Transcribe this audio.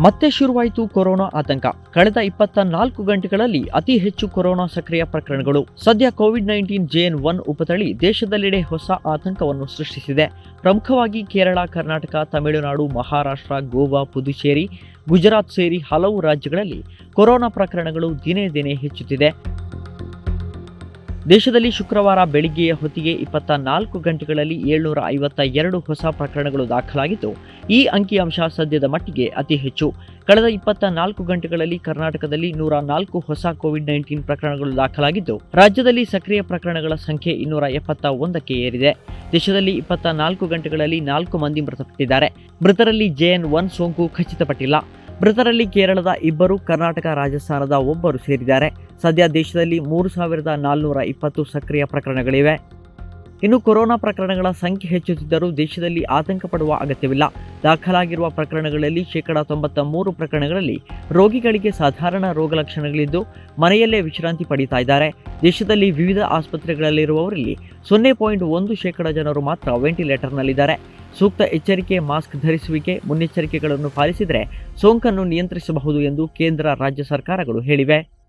ಮತ್ತೆ ಶುರುವಾಯಿತು ಕೊರೋನಾ ಆತಂಕ. ಕಳೆದ ಇಪ್ಪತ್ತ ನಾಲ್ಕು ಗಂಟೆಗಳಲ್ಲಿ ಅತಿ ಹೆಚ್ಚು ಕೊರೋನಾ ಸಕ್ರಿಯ ಪ್ರಕರಣಗಳು. ಸದ್ಯ ಕೋವಿಡ್ ನೈನ್ಟೀನ್ ಜೇನ್ ಒನ್ ಉಪತಳಿ ದೇಶದೆಲ್ಲೆಡೆ ಹೊಸ ಆತಂಕವನ್ನು ಸೃಷ್ಟಿಸಿದೆ. ಪ್ರಮುಖವಾಗಿ ಕೇರಳ, ಕರ್ನಾಟಕ, ತಮಿಳುನಾಡು, ಮಹಾರಾಷ್ಟ್ರ, ಗೋವಾ, ಪುದುಚೇರಿ, ಗುಜರಾತ್ ಸೇರಿ ಹಲವು ರಾಜ್ಯಗಳಲ್ಲಿ ಕೊರೋನಾ ಪ್ರಕರಣಗಳು ದಿನೇ ದಿನೇ ಹೆಚ್ಚುತ್ತಿದೆ. ದೇಶದಲ್ಲಿ ಶುಕ್ರವಾರ ಬೆಳಿಗ್ಗೆಯ ಹೊತ್ತಿಗೆ ಇಪ್ಪತ್ತ ನಾಲ್ಕು ಗಂಟೆಗಳಲ್ಲಿ ಏಳ್ನೂರ ಐವತ್ತ ಎರಡು ಹೊಸ ಪ್ರಕರಣಗಳು ದಾಖಲಾಗಿದ್ದು, ಈ ಅಂಕಿಅಂಶ ಸದ್ಯದ ಮಟ್ಟಿಗೆ ಅತಿ ಹೆಚ್ಚು. ಕಳೆದ ಇಪ್ಪತ್ತ ನಾಲ್ಕು ಗಂಟೆಗಳಲ್ಲಿ ಕರ್ನಾಟಕದಲ್ಲಿ ನೂರ ನಾಲ್ಕು ಹೊಸ ಕೋವಿಡ್ ನೈನ್ಟೀನ್ ಪ್ರಕರಣಗಳು ದಾಖಲಾಗಿದ್ದು, ರಾಜ್ಯದಲ್ಲಿ ಸಕ್ರಿಯ ಪ್ರಕರಣಗಳ ಸಂಖ್ಯೆ ಇನ್ನೂರ ಎಪ್ಪತ್ತ ಒಂದಕ್ಕೆ ಏರಿದೆ. ದೇಶದಲ್ಲಿ ಇಪ್ಪತ್ತ ನಾಲ್ಕು ಗಂಟೆಗಳಲ್ಲಿ ನಾಲ್ಕು ಮಂದಿ ಮೃತಪಟ್ಟಿದ್ದಾರೆ. ಮೃತರಲ್ಲಿ ಜೆಎನ್ ಒನ್ ಸೋಂಕು ಖಚಿತಪಟ್ಟಿಲ್ಲ. ಮೃತರಲ್ಲಿ ಕೇರಳದ ಇಬ್ಬರು, ಕರ್ನಾಟಕ ರಾಜಸ್ಥಾನದ ಒಬ್ಬರು ಸೇರಿದ್ದಾರೆ. ಸದ್ಯ ದೇಶದಲ್ಲಿ ಮೂರು ಸಾವಿರದ ನಾಲ್ನೂರ ಇಪ್ಪತ್ತು ಸಕ್ರಿಯ ಪ್ರಕರಣಗಳಿವೆ. ಇನ್ನು ಕೊರೋನಾ ಪ್ರಕರಣಗಳ ಸಂಖ್ಯೆ ಹೆಚ್ಚುತ್ತಿದ್ದರೂ ದೇಶದಲ್ಲಿ ಆತಂಕ ಪಡುವ ಅಗತ್ಯವಿಲ್ಲ. ದಾಖಲಾಗಿರುವ ಪ್ರಕರಣಗಳಲ್ಲಿ ಶೇಕಡ ತೊಂಬತ್ತ ಮೂರು ಪ್ರಕರಣಗಳಲ್ಲಿ ರೋಗಿಗಳಿಗೆ ಸಾಧಾರಣ ರೋಗ ಲಕ್ಷಣಗಳಿದ್ದು, ಮನೆಯಲ್ಲೇ ವಿಶ್ರಾಂತಿ ಪಡೀತಾ ಇದ್ದಾರೆ. ದೇಶದಲ್ಲಿ ವಿವಿಧ ಆಸ್ಪತ್ರೆಗಳಲ್ಲಿರುವವರಲ್ಲಿ ಸೊನ್ನೆ ಪಾಯಿಂಟ್ ಒಂದು ಶೇಕಡ ಜನರು ಮಾತ್ರ ವೆಂಟಿಲೇಟರ್ನಲ್ಲಿದ್ದಾರೆ. ಸೂಕ್ತ ಎಚ್ಚರಿಕೆ, ಮಾಸ್ಕ್ ಧರಿಸುವಿಕೆ, ಮುನ್ನೆಚ್ಚರಿಕೆಗಳನ್ನು ಪಾಲಿಸಿದರೆ ಸೋಂಕನ್ನು ನಿಯಂತ್ರಿಸಬಹುದು ಎಂದು ಕೇಂದ್ರ ರಾಜ್ಯ ಸರ್ಕಾರಗಳು ಹೇಳಿವೆ.